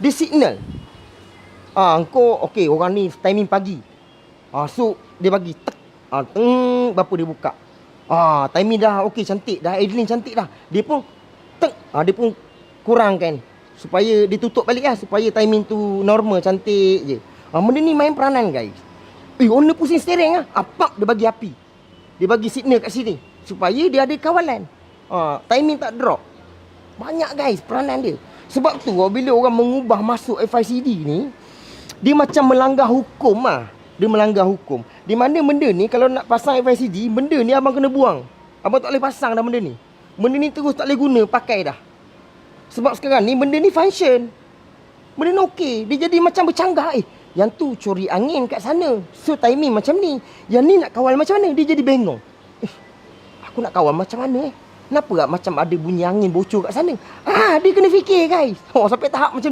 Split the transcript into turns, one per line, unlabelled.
Dia signal. Ah, engkau okey orang ni timing pagi. Ah, so dia bagi tek. Ah, teng berapa dia buka. Ah, timing dah okey cantik dah Adeline cantik dah. Dia pun tek. Ah, dia pun kurangkan supaya dia tutup balik lah supaya timing tu normal cantik je. Ah, benda ni main peranan guys. Eh, owner pusing steering ah. Apak dia bagi api. Dia bagi signal kat sini supaya dia ada kawalan. Ah, timing tak drop. Banyak guys peranan dia. Sebab tu bila orang mengubah masuk FICD ni, dia macam melanggar hukum ah. Dia melanggar hukum. Di mana benda ni kalau nak pasang FICD, benda ni abang kena buang. Abang tak boleh pasang dah benda ni. Benda ni terus tak boleh guna, pakai dah. Sebab sekarang ni benda ni function. Benda ni okey. Dia jadi macam bercanggah. Eh, yang tu curi angin kat sana. So timing macam ni. Yang ni nak kawal macam mana? Dia jadi bengong. Eh, aku nak kawal macam mana eh? Kenapa tak macam ada bunyi angin bocor kat sana? Ah, dia kena fikir guys. Oh, sampai tahap macam